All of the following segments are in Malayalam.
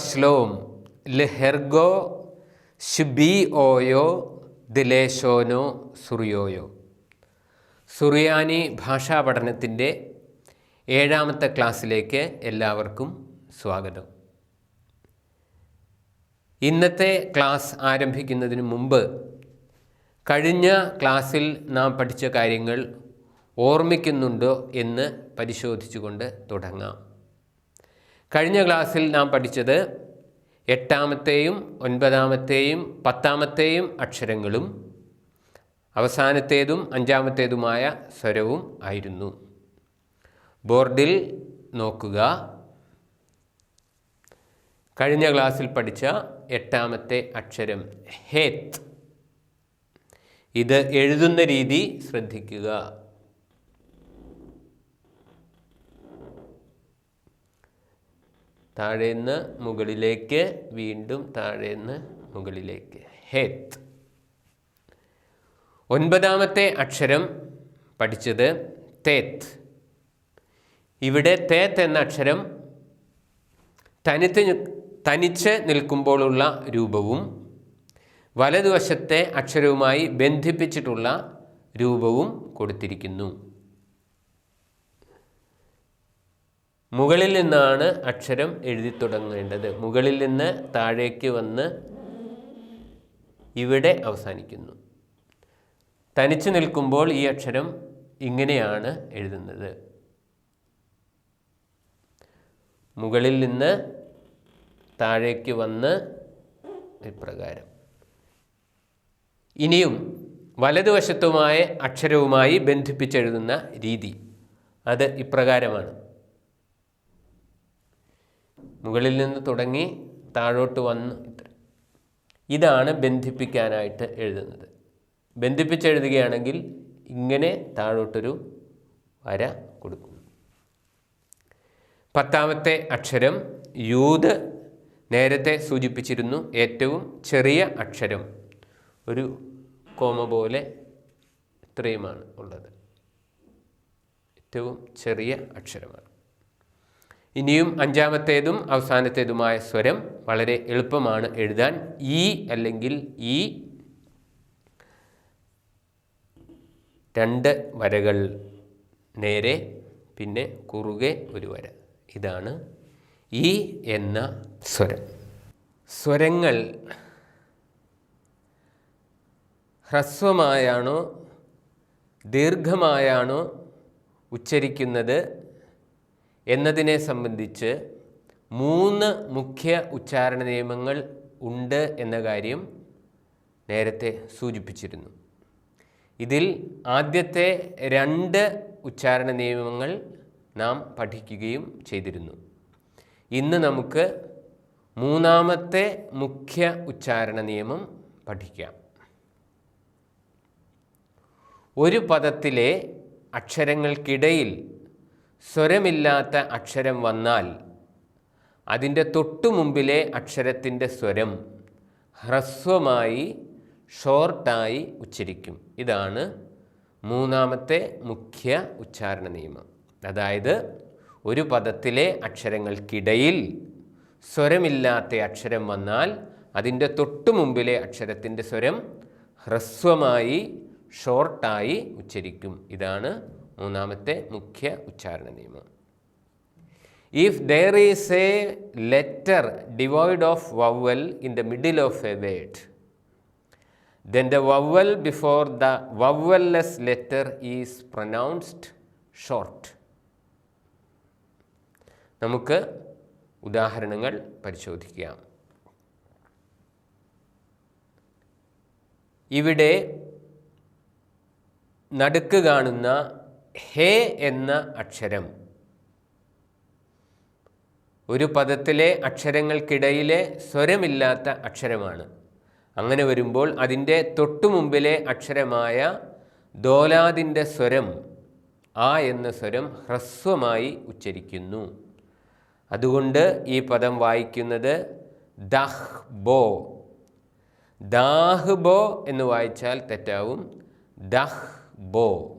തോ ബശ്ലോം ലെഹെർഗോ ഷുബി ഓയോ ദിലേശോനോ സുറിയോയോ. സുറിയാനി ഭാഷാ പഠനത്തിന്റെ ഏഴാമത്തെ ക്ലാസ്സിലേക്ക് എല്ലാവർക്കും സ്വാഗതം. ഇന്നത്തെ ക്ലാസ് ആരംഭിക്കുന്നതിന് മുമ്പ് കഴിഞ്ഞ ക്ലാസ്സിൽ നാം പഠിച്ച കാര്യങ്ങൾ ഓർമ്മിക്കുന്നുണ്ടോ എന്ന് പരിശോധിച്ചുകൊണ്ട് തുടങ്ങാം. കഴിഞ്ഞ ക്ലാസ്സിൽ നാം പഠിച്ചത് എട്ടാമത്തെയും ഒൻപതാമത്തെയും പത്താമത്തെയും അക്ഷരങ്ങളും അവസാനത്തേതും അഞ്ചാമത്തേതുമായ സ്വരവും ആയിരുന്നു. ബോർഡിൽ നോക്കുക. കഴിഞ്ഞ ക്ലാസ്സിൽ പഠിച്ച എട്ടാമത്തെ അക്ഷരം ഹേത്ത്. ഇത് എഴുതുന്ന രീതി ശ്രദ്ധിക്കുക. താഴേന്ന് മുകളിലേക്ക് വീണ്ടും താഴേന്ന് മുകളിലേക്ക്. ഹേത്ത്. ഒൻപതാമത്തെ അക്ഷരം പഠിച്ചത് തേത്ത്. ഇവിടെ തേത്ത് എന്ന അക്ഷരം തനിത്ത് തനിച്ച് നിൽക്കുമ്പോഴുള്ള രൂപവും വലതുവശത്തെ അക്ഷരവുമായി ബന്ധിപ്പിച്ചിട്ടുള്ള രൂപവും കൊടുത്തിരിക്കുന്നു. മുകളിൽ നിന്നാണ് അക്ഷരം എഴുതി തുടങ്ങേണ്ടത്. മുകളിൽ നിന്ന് താഴേക്ക് വന്ന് ഇവിടെ അവസാനിക്കുന്നു. തനിച്ചു നിൽക്കുമ്പോൾ ഈ അക്ഷരം ഇങ്ങനെയാണ് എഴുതുന്നത്. മുകളിൽ നിന്ന് താഴേക്ക് വന്ന് ഇപ്രകാരം. ഇനിയും വലതുവശത്തുമായ അക്ഷരവുമായി ബന്ധിപ്പിച്ചെഴുതുന്ന രീതി. അത് ഇപ്രകാരമാണ്. മുകളിൽ നിന്ന് തുടങ്ങി താഴോട്ട് വന്ന് ഇത്ര. ഇതാണ് ബന്ധിപ്പിക്കാനായിട്ട് എഴുതുന്നത്. ബന്ധിപ്പിച്ചെഴുതുകയാണെങ്കിൽ ഇങ്ങനെ താഴോട്ടൊരു വര കൊടുക്കുന്നു. പത്താമത്തെ അക്ഷരം യൂത് നേരത്തെ സൂചിപ്പിച്ചിരുന്നു ഏറ്റവും ചെറിയ അക്ഷരം. ഒരു കോമ പോലെ ഇത്രയുമാണ് ഉള്ളത്. ഏറ്റവും ചെറിയ അക്ഷരമാണ്. ഇനിയും അഞ്ചാമത്തേതും അവസാനത്തേതുമായ സ്വരം വളരെ എളുപ്പമാണ് എഴുതാൻ. ഈ അല്ലെങ്കിൽ ഈ രണ്ട് വരകൾ നേരെ പിന്നെ കുറുകെ ഒരു വര. ഇതാണ് ഈ എന്ന സ്വരം. സ്വരങ്ങൾ ഹ്രസ്വമായാണോ ദീർഘമായാണോ ഉച്ചരിക്കുന്നത് എന്നതിനെ സംബന്ധിച്ച് മൂന്ന് മുഖ്യ ഉച്ചാരണ നിയമങ്ങൾ ഉണ്ട് എന്ന കാര്യം നേരത്തെ സൂചിപ്പിച്ചിരുന്നു. ഇതിൽ ആദ്യത്തെ രണ്ട് ഉച്ചാരണ നിയമങ്ങൾ നാം പഠിക്കുകയും ചെയ്തിരുന്നു. ഇന്ന് നമുക്ക് മൂന്നാമത്തെ മുഖ്യ ഉച്ചാരണ നിയമം പഠിക്കാം. ഒരു പദത്തിലെ അക്ഷരങ്ങൾക്കിടയിൽ സ്വരമില്ലാത്ത അക്ഷരം വന്നാൽ അതിന്റെ തൊട്ടു മുമ്പിലെ അക്ഷരത്തിന്റെ സ്വരം ഹ്രസ്വമായി ഷോർട്ടായി ഉച്ചരിക്കും. ഇതാണ് മൂന്നാമത്തെ മുഖ്യ ഉച്ചാരണ നിയമം. അതായത് ഒരു പദത്തിലെ അക്ഷരങ്ങൾക്കിടയിൽ സ്വരമില്ലാത്ത അക്ഷരം വന്നാൽ അതിന്റെ തൊട്ടു മുമ്പിലെ അക്ഷരത്തിന്റെ സ്വരം ഹ്രസ്വമായി ഷോർട്ടായി ഉച്ചരിക്കും. ഇതാണ് മൂന്നാമത്തെ മുഖ്യ ഉച്ചാരണ നിയമം. If there is a letter devoid of vowel in the middle of a word then the vowel before the vowelless letter is pronounced short നമുക്ക് ഉദാഹരണങ്ങൾ പരിശോധിക്കാം. ഇവിടെ നടുക്ക് കാണുന്ന ഹേ എന്ന അക്ഷരം. ഒരു പദത്തിലെ അക്ഷരങ്ങൾക്കിടയിലെ സ്വരമില്ലാത്ത അക്ഷരമാണ്. അങ്ങനെ വരുമ്പോൾ അതിന്റെ തൊട്ടുമുമ്പിലെ അക്ഷരമായ ദോലാദിന്റെ സ്വരം ആ എന്ന സ്വരം ഹ്രസ്വമായി ഉച്ചരിക്കുന്നു. അതുകൊണ്ട് ഈ പദം വായിക്കുന്നത് ദഹ് ബോ. ദാഹ് ബോ എന്ന് വായിച്ചാൽ തെറ്റാവും. ദഹ് ബോ.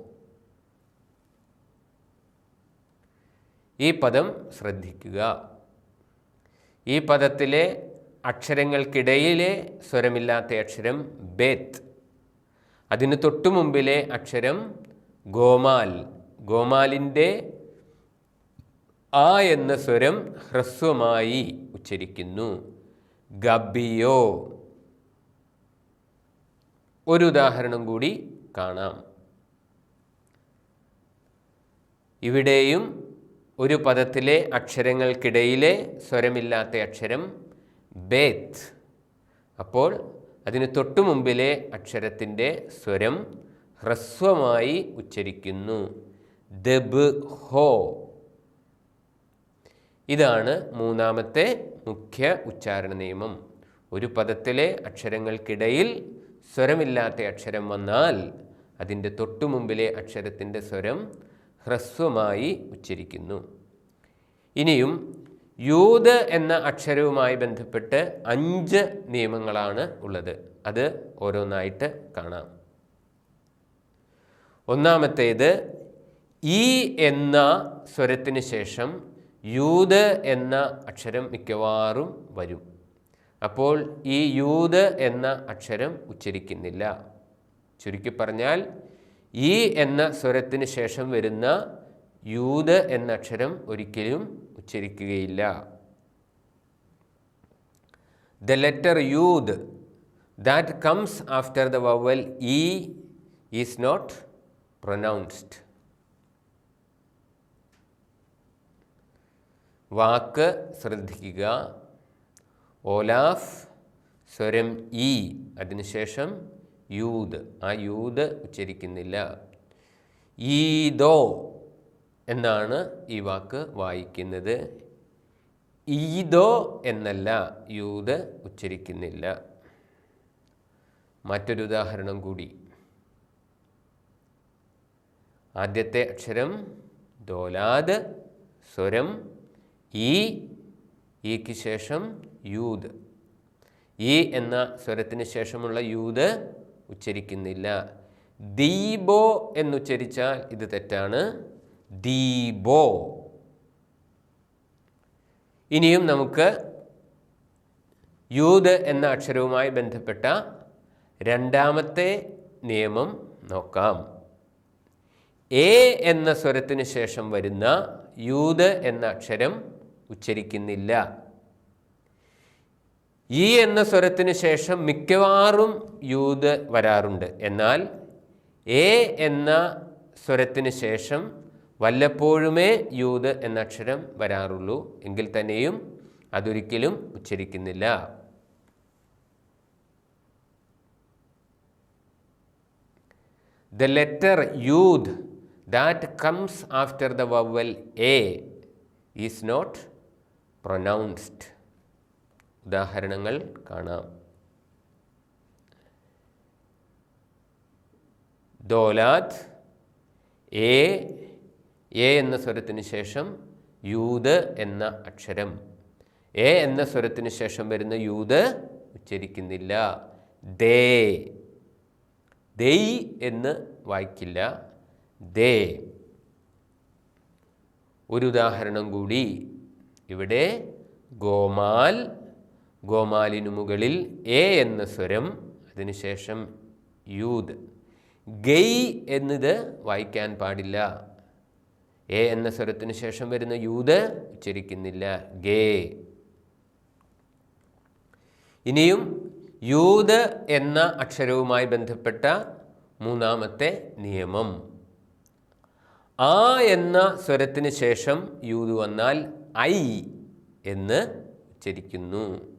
ഈ പദം ശ്രദ്ധിക്കുക. ഈ പദത്തിലെ അക്ഷരങ്ങൾക്കിടയിലെ സ്വരമില്ലാത്ത അക്ഷരം ബേത്ത്. അതിന് തൊട്ടു മുമ്പിലെ അക്ഷരം ഗോമാൽ. ഗോമാലിന്റെ ആ എന്ന സ്വരം ഹ്രസ്വമായി ഉച്ചരിക്കുന്നു. ഗബിയോ. ഒരു ഉദാഹരണം കൂടി കാണാം. ഇവിടെയും ഒരു പദത്തിലെ അക്ഷരങ്ങൾക്കിടയിലെ സ്വരമില്ലാത്ത അക്ഷരം ബേത്ത്. അപ്പോൾ അതിന് തൊട്ടു മുമ്പിലെ അക്ഷരത്തിന്റെ സ്വരം ഹ്രസ്വമായി ഉച്ചരിക്കുന്നു. ദബ് ഹോ. ഇതാണ് മൂന്നാമത്തെ മുഖ്യ ഉച്ചാരണ നിയമം. ഒരു പദത്തിലെ അക്ഷരങ്ങൾക്കിടയിൽ സ്വരമില്ലാത്ത അക്ഷരം വന്നാൽ അതിന്റെ തൊട്ടു മുമ്പിലെ അക്ഷരത്തിന്റെ സ്വരം ഹ്രസ്വമായി ഉച്ചരിക്കുന്നു. ഇനിയും യൂത് എന്ന അക്ഷരവുമായി ബന്ധപ്പെട്ട് അഞ്ച് നിയമങ്ങളാണ് ഉള്ളത്. അത് ഓരോന്നായിട്ട് കാണാം. ഒന്നാമത്തേത് ഈ എന്ന സ്വരത്തിന് ശേഷം യൂത് എന്ന അക്ഷരം മിക്കവാറും വരും. അപ്പോൾ ഈ യൂത് എന്ന അക്ഷരം ഉച്ചരിക്കുന്നില്ല. ചുരുക്കി പറഞ്ഞാൽ ഈ എന്ന സ്വരത്തിന് ശേഷം വരുന്ന യൂത് എന്ന അക്ഷരം ഒരിക്കലും ഉച്ചരിക്കുകയില്ല. The letter youth that comes after the vowel e is not pronounced വാക്ക് ശ്രദ്ധിക്കുക. ഓലാഫ് സ്വരം ഇ അതിനുശേഷം യൂത് ആ യൂത് ഉച്ചരിക്കുന്നില്ല. ഈദോ എന്നാണ് ഈ വാക്ക് വായിക്കുന്നത്. ഈദോ എന്നല്ല യൂത് ഉച്ചരിക്കുന്നില്ല. മറ്റൊരു ഉദാഹരണം കൂടി. ആദ്യത്തെ അക്ഷരം ദോലാദ് സ്വരം ഈ ഈക്ക് ശേഷം യൂത് ഈ എന്ന സ്വരത്തിന് ശേഷമുള്ള യൂത് ഉച്ചരിക്കുന്നില്ല. ദീബോ എന്നുച്ചരിച്ചാൽ ഇത് തെറ്റാണ്. ദീബോ ഇനിയും നമുക്ക് യൂത് എന്ന അക്ഷരവുമായി ബന്ധപ്പെട്ട രണ്ടാമത്തെ നിയമം നോക്കാം. എ എന്ന സ്വരത്തിന് ശേഷം വരുന്ന യൂത് എന്ന അക്ഷരം ഉച്ചരിക്കുന്നില്ല. ഈ എന്ന സ്വരത്തിന് ശേഷം മിക്കവാറും യൂത് വരാറുണ്ട്. എന്നാൽ എ എന്ന സ്വരത്തിന് ശേഷം വല്ലപ്പോഴുമേ യൂത് എന്ന അക്ഷരം വരാറുള്ളൂ. എങ്കിൽ തന്നെയും അതൊരിക്കലും ഉച്ചരിക്കുന്നില്ല. The letter youth that comes after the vowel a is not pronounced. ഉദാഹരണങ്ങൾ കാണാം. ദോലാത്ത് എ എന്ന സ്വരത്തിന് ശേഷം യൂത് എന്ന അക്ഷരം. എ എന്ന സ്വരത്തിന് ശേഷം വരുന്ന യൂത് ഉച്ചരിക്കുന്നില്ല. ദേ ദെയ് എന്ന് വായിക്കില്ല. ദേ. ഒരു ഉദാഹരണം കൂടി. ഇവിടെ ഗോമാൽ ഗോമാലിനു മുകളിൽ എ എന്ന സ്വരം അതിനുശേഷം യൂത് ഗെയ് എന്നത് വായിക്കാൻ പാടില്ല. എ എന്ന സ്വരത്തിന് ശേഷം വരുന്ന യൂത് ഉച്ചരിക്കുന്നില്ല. ഗേ. ഇനിയും യൂത് എന്ന അക്ഷരവുമായി ബന്ധപ്പെട്ട മൂന്നാമത്തെ നിയമം. ആ എന്ന സ്വരത്തിന് ശേഷം യൂത് വന്നാൽ ഐ എന്ന് ഉച്ചരിക്കുന്നു.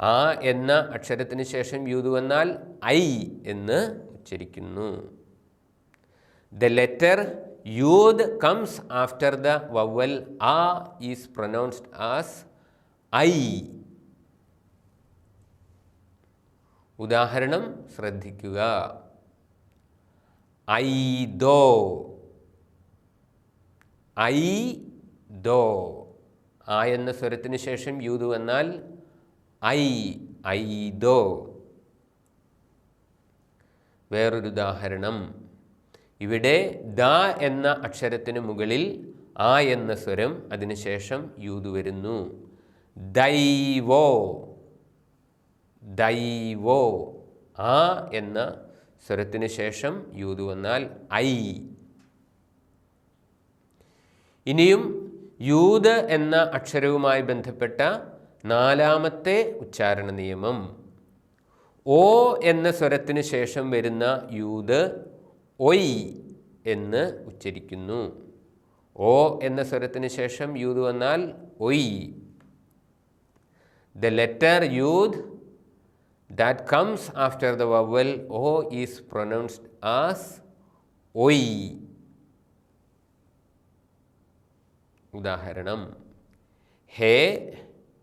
ആ എന്ന അക്ഷരത്തിന് ശേഷം യൂത് വന്നാൽ ഐ എന്ന് ഉച്ചരിക്കുന്നു. The letter youth comes after the vowel a is pronounced as I. ഉദാഹരണം ശ്രദ്ധിക്കുക. ഐ ദോ ഐ ദോ ആ എന്ന സ്വരത്തിന് ശേഷം യൂത് വന്നാൽ ഐ ഐദോ. വേറൊരു ഉദാഹരണം. ഇവിടെ ദ എന്ന അക്ഷരത്തിന് മുകളിൽ ആ എന്ന സ്വരം അതിനുശേഷം യൂത് വരുന്നു. ദൈവോ. ദൈവോ. ആ എന്ന സ്വരത്തിന് ശേഷം യൂത് വന്നാൽ ഐ. ഇനിയും യൂത് എന്ന അക്ഷരവുമായി ബന്ധപ്പെട്ട നാലാമത്തെ ഉച്ചാരണ നിയമം. ഓ എന്ന സ്വരത്തിന് ശേഷം വരുന്ന യൂത് ഒയ് എന്ന് ഉച്ചരിക്കുന്നു. ഓ എന്ന സ്വരത്തിന് ശേഷം യൂത് വന്നാൽ oy. The letter yud that comes after the vowel O is pronounced as oy. ഉദാഹരണം. Hey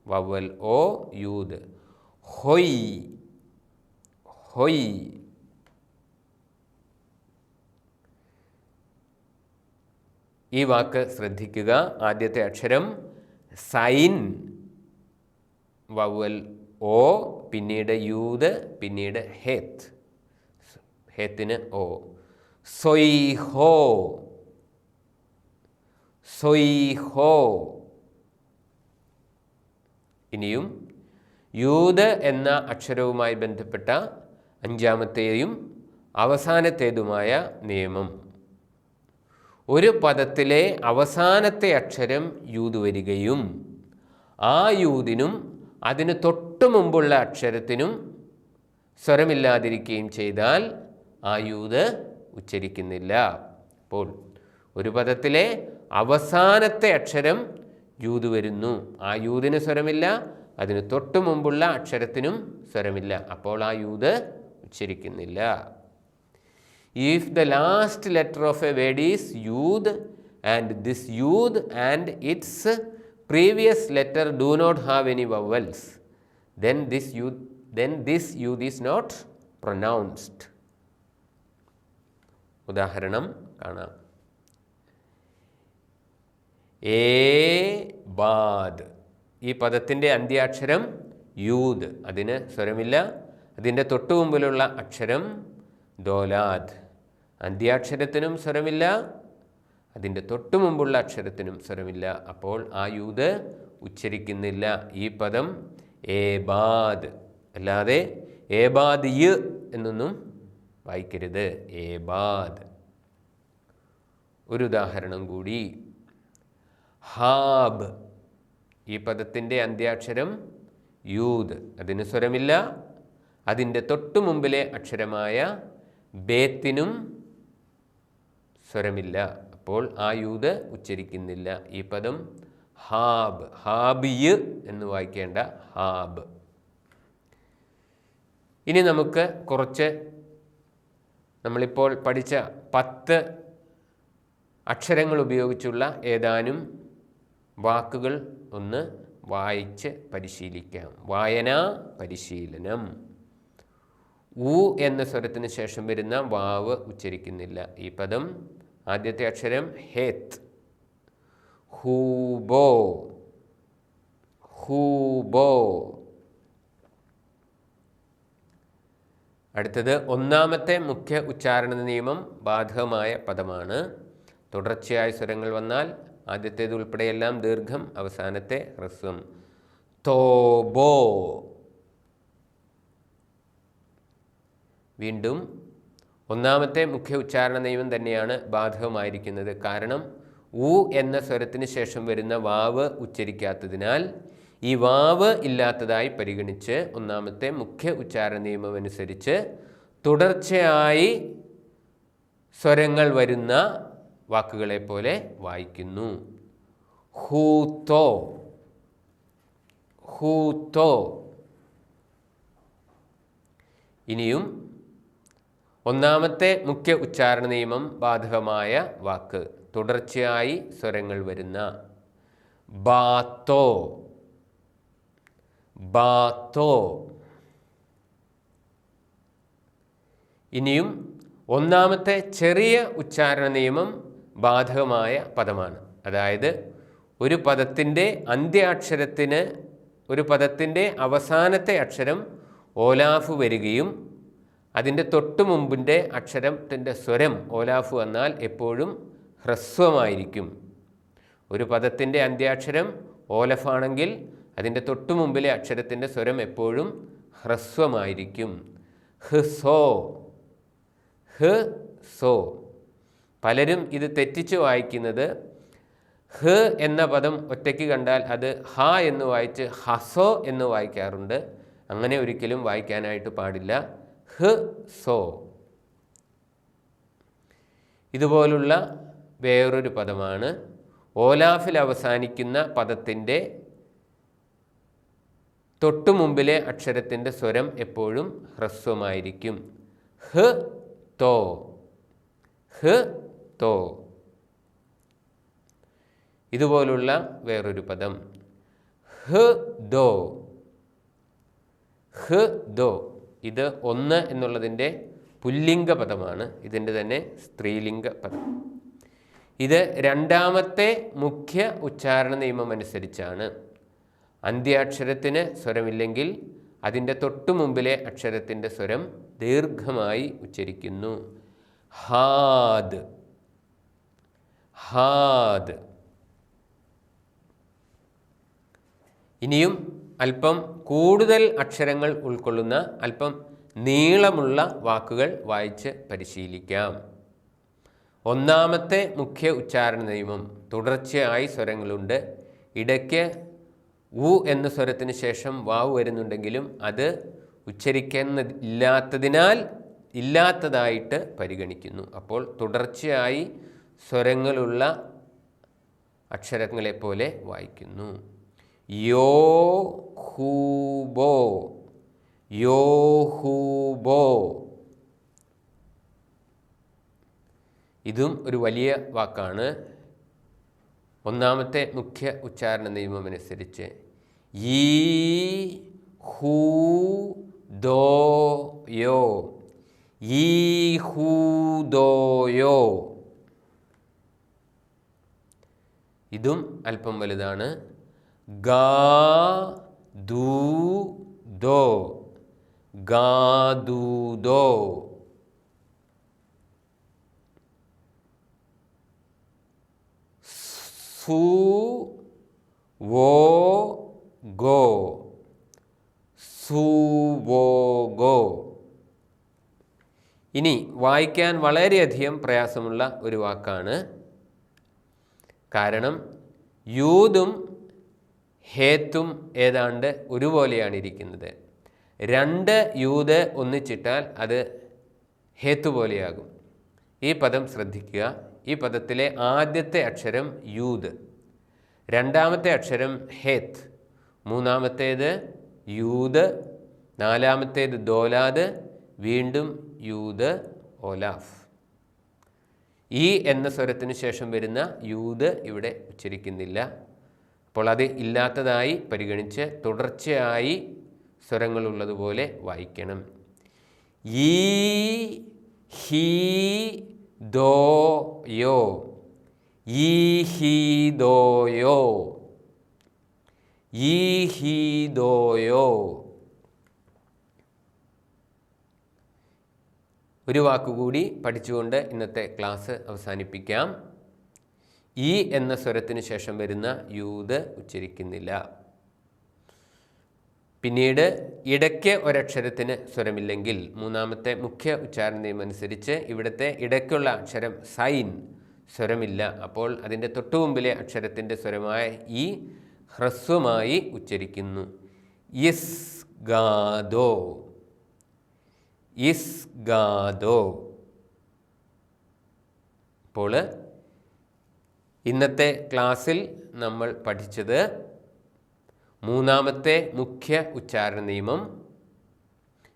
vowel O yud hoy. Hoy. ഈ വാക്ക് ശ്രദ്ധിക്കുക. ആദ്യത്തെ അക്ഷരം സൈൻ. വവൽ ഓ പിന്നീട് യൂത് പിന്നീട് ഹേത്ത്. ഹേത്തിന് ഓ. സൊയ്ഹോ സൊയ്ഹോ ഇനിയും യൂത് എന്ന അക്ഷരവുമായി ബന്ധപ്പെട്ട അഞ്ചാമത്തെയും അവസാനത്തേതുമായ നിയമം. ഒരു പദത്തിലെ അവസാനത്തെ അക്ഷരം യൂത് വരികയും ആ യൂതിനും അതിന് തൊട്ടു മുമ്പുള്ള അക്ഷരത്തിനും സ്വരമില്ലാതിരിക്കുകയും ചെയ്താൽ ആ യൂത് ഉച്ചരിക്കുന്നില്ല. അപ്പോൾ ഒരു പദത്തിലെ അവസാനത്തെ അക്ഷരം യൂത് വരുന്നു ആ യൂതിന് സ്വരമില്ല അതിന് തൊട്ടു മുമ്പുള്ള അക്ഷരത്തിനും സ്വരമില്ല അപ്പോൾ ആ യൂത് ഉച്ചരിക്കുന്നില്ല if the last letter of a word is yud and this yud and its previous letter do not have any vowels then this yud then this yud is not pronounced ഉദാഹരണം കാണാം ഏ ബാദ്. ഈ പദത്തിന്റെ അന്ത്യാക്ഷരം യൂദ്. അതിന് സ്വരമില്ല. അതിന്റെ തൊട്ടു മുമ്പിലുള്ള അക്ഷരം ദോലാദ്. അന്ത്യാക്ഷരത്തിനും സ്വരമില്ല. അതിന്റെ തൊട്ടു മുമ്പുള്ള അക്ഷരത്തിനും സ്വരമില്ല. അപ്പോൾ ആ യൂത് ഉച്ചരിക്കുന്നില്ല. ഈ പദം ഏബാദ്. അല്ലാതെ ഏബാദ് യ് എന്നൊന്നും വായിക്കരുത്. ഏബാദ്. ഒരു ഉദാഹരണം കൂടി. ഹാബ്. ഈ പദത്തിന്റെ അന്ത്യാക്ഷരം യൂത് അതിന് സ്വരമില്ല. അതിന്റെ തൊട്ടു മുമ്പിലെ അക്ഷരമായ ബേത്തിനും സ്വരമില്ല. അപ്പോൾ ആ യൂത് ഉച്ചരിക്കുന്നില്ല. ഈ പദം ഹാബ് ഹാബിയ് എന്ന് വായിക്കേണ്ട ഹാബ്. ഇനി നമുക്ക് കുറച്ച് നമ്മളിപ്പോൾ പഠിച്ച പത്ത് അക്ഷരങ്ങൾ ഉപയോഗിച്ചുള്ള ഏതാനും വാക്കുകൾ ഒന്ന് വായിച്ച് പരിശീലിക്കാം. വായന പരിശീലനം. ഉ എന്ന സ്വരത്തിന് ശേഷം വരുന്ന വാവ് ഉച്ചരിക്കുന്നില്ല. ഈ പദം ആദ്യത്തെ അക്ഷരം ഹേത്ത്. ഹൂബോ. ഹൂബോ. അടുത്തത് ഒന്നാമത്തെ മുഖ്യ ഉച്ചാരണ നിയമം ബാധകമായ പദമാണ്. തുടർച്ചയായ സ്വരങ്ങൾ വന്നാൽ ആദ്യത്തേത് ഉൾപ്പെടെയെല്ലാം ദീർഘം അവസാനത്തെ ഹ്രസ്വം. തോബോ വീണ്ടും ഒന്നാമത്തെ മുഖ്യ ഉച്ചാരണ നിയമം തന്നെയാണ് ബാധകമായിരിക്കുന്നത്. കാരണം ഉ എന്ന സ്വരത്തിന് ശേഷം വരുന്ന വാവ് ഉച്ചരിക്കാത്തതിനാൽ ഈ വാവ് ഇല്ലാത്തതായി പരിഗണിച്ച് ഒന്നാമത്തെ മുഖ്യ ഉച്ചാരണ നിയമം അനുസരിച്ച് തുടർച്ചയായി സ്വരങ്ങൾ വരുന്ന വാക്കുകളെ പോലെ വായിക്കുന്നു. ഹൂത്തോ. ഹൂത്തോ. ഇനിയും ഒന്നാമത്തെ മുഖ്യ ഉച്ചാരണ നിയമം ബാധകമായ വാക്ക്. തുടർച്ചയായി സ്വരങ്ങൾ വരുന്ന. ബാത്തോ. ബാത്തോ. ഇനിയും ഒന്നാമത്തെ ചെറിയ ഉച്ചാരണ നിയമം ബാധകമായ പദമാണ്. അതായത് ഒരു പദത്തിന്റെ അന്ത്യാക്ഷരത്തിന് ഒരു പദത്തിന്റെ അവസാനത്തെ അക്ഷരം ഓലാഫ് വരികയും അതിന്റെ തൊട്ട് മുമ്പിന്റെ അക്ഷരത്തിന്റെ സ്വരം ഓലാഫ് വന്നാൽ എപ്പോഴും ഹ്രസ്വമായിരിക്കും. ഒരു പദത്തിന്റെ അന്ത്യാക്ഷരം ഓലഫാണെങ്കിൽ അതിന്റെ തൊട്ടു മുമ്പിലെ അക്ഷരത്തിന്റെ സ്വരം എപ്പോഴും ഹ്രസ്വമായിരിക്കും. ഹ് സോ. ഹ് സോ. പലരും ഇത് തെറ്റിച്ച് വായിക്കുന്നത് ഹ് എന്ന പദം ഒറ്റയ്ക്ക് കണ്ടാൽ അത് ഹ എന്ന് വായിച്ച് ഹസോ എന്ന് വായിക്കാറുണ്ട്. അങ്ങനെ ഒരിക്കലും വായിക്കാനായിട്ട് പാടില്ല. ഹ് സോ. ഇതുപോലുള്ള വേറൊരു പദമാണ് ഓലാഫിൽ അവസാനിക്കുന്ന പദത്തിന്റെ തൊട്ടു മുമ്പിലെ അക്ഷരത്തിന്റെ സ്വരം എപ്പോഴും ഹ്രസ്വമായിരിക്കും. ഹ് തോ. ഹ് തോ. ഇതുപോലുള്ള വേറൊരു പദം. ഹ് ദോ. ഹ് ദോ. ഇത് ഒന്ന് എന്നുള്ളതിന്റെ പുല്ലിംഗ പദമാണ്. ഇതിന്റെ തന്നെ സ്ത്രീലിംഗ പദം. ഇത് രണ്ടാമത്തെ മുഖ്യ ഉച്ചാരണ നിയമം അനുസരിച്ചാണ്. അന്ത്യാക്ഷരത്തിന് സ്വരമില്ലെങ്കിൽ അതിന്റെ തൊട്ടു മുമ്പിലെ അക്ഷരത്തിന്റെ സ്വരം ദീർഘമായി ഉച്ചരിക്കുന്നു. ഹാദ്. ഹാദ്. ഇനിയും അല്പം കൂടുതൽ അക്ഷരങ്ങൾ ഉൾക്കൊള്ളുന്ന അല്പം നീളമുള്ള വാക്കുകൾ വായിച്ച് പരിശീലിക്കാം. ഒന്നാമത്തെ മുഖ്യ ഉച്ചാരണ നിയമം തുടർച്ചയായി സ്വരങ്ങളുണ്ട്. ഇടയ്ക്ക് ഉ എന്ന സ്വരത്തിന് ശേഷം വാവ് വരുന്നുണ്ടെങ്കിലും അത് ഉച്ചരിക്കുന്ന ഇല്ലാത്തതിനാൽ ഇല്ലാത്തതായിട്ട് പരിഗണിക്കുന്നു. അപ്പോൾ തുടർച്ചയായി സ്വരങ്ങളുള്ള അക്ഷരങ്ങളെ പോലെ വായിക്കുന്നു. യോ ഹൂബോ യോ ഹൂബോ ഇതും ഒരു വലിയ വാക്കാണ്. ഒന്നാമത്തെ മുഖ്യ ഉച്ചാരണ നിയമമനുസരിച്ച് ഈ ഹൂ ദോ യോ ഈ ഹൂ ദോ യോ. ഇതും അല്പം വലുതാണ്. ഗാ ദൂ ദോ. ഗാ ദൂ ദോ. സു വോ ഗോ. സു വോ ഗോ. ഇനി വായിക്കാൻ വളരെയധികം പ്രയാസമുള്ള ഒരു വാക്കാണ് കാരണം യൂതും ഹേത്തും ഏതാണ്ട് ഒരുപോലെയാണ് ഇരിക്കുന്നത് രണ്ട് യൂത് ഒന്നിച്ചിട്ടാൽ അത് ഹേത്തു പോലെയാകും. ഈ പദം ശ്രദ്ധിക്കുക. ഈ പദത്തിലെ ആദ്യത്തെ അക്ഷരം യൂത് രണ്ടാമത്തെ അക്ഷരം ഹേത്ത്. മൂന്നാമത്തേത് യൂത് നാലാമത്തേത് ദോലാദ്. വീണ്ടും യൂത് ഓലാഫ്. ഈ എന്ന സ്വരത്തിന് ശേഷം വരുന്ന യൂത് ഇവിടെ ഉച്ചരിക്കുന്നില്ല. അപ്പോൾ അത് ഇല്ലാത്തതായി പരിഗണിച്ച് തുടർച്ചയായി സ്വരങ്ങളുള്ളതുപോലെ വായിക്കണം. ഈ ഹീ ദോ യോ. ഈ ഹീ ദോ യോ. ഈ ഹീ ദോ യോ. ഒരു വാക്കുകൂടി പഠിച്ചുകൊണ്ട് ഇന്നത്തെ ക്ലാസ് അവസാനിപ്പിക്കാം. ഈ എന്ന സ്വരത്തിന് ശേഷം വരുന്ന യൂത് ഉച്ചരിക്കുന്നില്ല. പിന്നീട് ഇടയ്ക്ക് ഒരക്ഷരത്തിന് സ്വരമില്ലെങ്കിൽ മൂന്നാമത്തെ മുഖ്യ ഉച്ചാരണ നിയമം അനുസരിച്ച് ഇവിടുത്തെ ഇടയ്ക്കുള്ള അക്ഷരം സൈൻ സ്വരമില്ല. അപ്പോൾ അതിന്റെ തൊട്ടുമുമ്പിലെ അക്ഷരത്തിന്റെ സ്വരമായ ഈ ഹ്രസ്വമായി ഉച്ചരിക്കുന്നു. ഇസ് ഗാദോ ഇസ് ഗാദോ അപ്പോൾ ഇന്നത്തെ ക്ലാസ്സിൽ നമ്മൾ പഠിച്ചത് മൂന്നാമത്തെ മുഖ്യ ഉച്ചാരണ നിയമം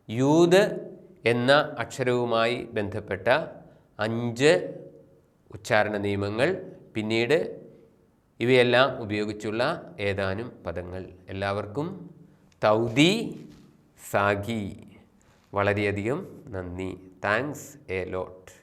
യൂത് എന്ന അക്ഷരവുമായി ബന്ധപ്പെട്ട അഞ്ച് ഉച്ചാരണ നിയമങ്ങൾ പിന്നീട് ഇവയെല്ലാം ഉപയോഗിച്ചുള്ള ഏതാനും പദങ്ങൾ. എല്ലാവർക്കും തൗദി സാഗി. വളരെയധികം നന്ദി. Thanks a lot